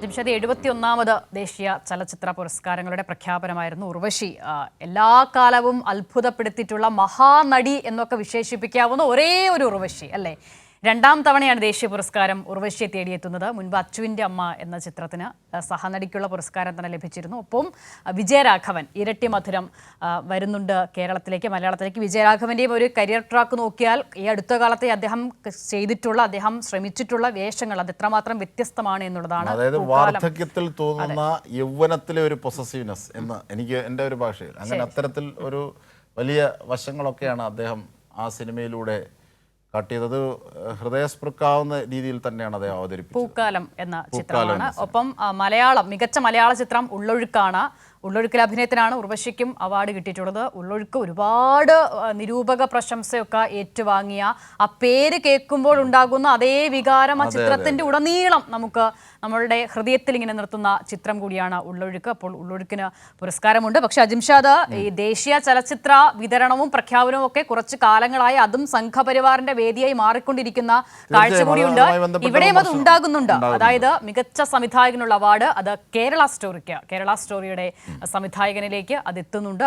ജിംഷദ് എഴുപത്തി ഒന്നാമത് ദേശീയ ചലച്ചിത്ര പുരസ്കാരങ്ങളുടെ പ്രഖ്യാപനമായിരുന്നു ഉർവശി. എല്ലാ കാലവും അത്ഭുതപ്പെടുത്തിയിട്ടുള്ള മഹാനടി എന്നൊക്കെ വിശേഷിപ്പിക്കാവുന്ന ഒരേ ഒരു ഉർവശി അല്ലേ? രണ്ടാം തവണയാണ് ദേശീയ പുരസ്കാരം ഉർവശിയെ തേടിയെത്തുന്നത്. മുൻപ് അച്ചുവിന്റെ അമ്മ എന്ന ചിത്രത്തിന് സഹനടിക്കുള്ള പുരസ്കാരം തന്നെ ലഭിച്ചിരുന്നു. ഒപ്പം വിജയരാഘവൻ ഇരട്ടി മധുരം വരുന്നുണ്ട് കേരളത്തിലേക്ക് മലയാളത്തിലേക്ക്. വിജയരാഘവന്റെയും ഒരു കരിയർ ട്രാക്ക് നോക്കിയാൽ ഈ അടുത്ത കാലത്തെ അദ്ദേഹം ചെയ്തിട്ടുള്ള അദ്ദേഹം ശ്രമിച്ചിട്ടുള്ള വേഷങ്ങൾ അത് എത്രമാത്രം വ്യത്യസ്തമാണ് എന്നുള്ളതാണ് അതായത്. വാർദ്ധക്യത്തിൽ തോന്നുന്ന യൗവനത്തിലെ ഒരു പൊസസീവ്നെസ് എന്ന് എനിക്ക് എന്റെ ഒരു ഭാഷയിൽ അങ്ങനെ അത്തരത്തിൽ ഒരു വലിയ വശങ്ങളൊക്കെയാണ് അദ്ദേഹം ആ സിനിമയിലൂടെ കാട്ടിയത് അത് ഹൃദയസ്പൃക്കാവുന്ന രീതിയിൽ തന്നെയാണ് അദ്ദേഹം അവതരിപ്പിച്ചത്. പൂക്കാലം എന്ന ചിത്രമാണ്. ഒപ്പം മലയാളം മികച്ച മലയാള ചിത്രം ഉള്ളൊഴുക്കാണ്. ഉള്ളൊഴുക്കിൽ അഭിനയത്തിനാണ് ഉർവശിക്കും അവാർഡ് കിട്ടിയിട്ടുള്ളത്. ഉള്ളൊഴുക്ക് ഒരുപാട് നിരൂപക പ്രശംസയൊക്കെ ഏറ്റുവാങ്ങിയ ആ പേര് കേൾക്കുമ്പോൾ ഉണ്ടാകുന്ന അതേ വികാരം ആ ചിത്രത്തിന്റെ ഉടനീളം നമുക്ക് നമ്മളുടെ ഹൃദയത്തിൽ ഇങ്ങനെ നിർത്തുന്ന ചിത്രം കൂടിയാണ് ഉള്ളൊഴുക്ക്. അപ്പോൾ ഉള്ളൊഴുക്കിന് പുരസ്കാരമുണ്ട്. പക്ഷെ അജിംഷാദ് ഈ ദേശീയ ചലച്ചിത്ര വിതരണവും പ്രഖ്യാപനവും ഒക്കെ കുറച്ച് കാലങ്ങളായി അതും സംഘപരിവാറിന്റെ വേദിയായി മാറിക്കൊണ്ടിരിക്കുന്ന കാഴ്ച കൂടിയുണ്ട് ഇവിടെയും അത് ഉണ്ടാകുന്നുണ്ട്. അതായത് മികച്ച സംവിധായകനുള്ള അവാർഡ് അത് കേരള സ്റ്റോറിക്ക് കേരള സ്റ്റോറിയുടെ സംവിധായകനിലേക്ക് അത് എത്തുന്നുണ്ട്.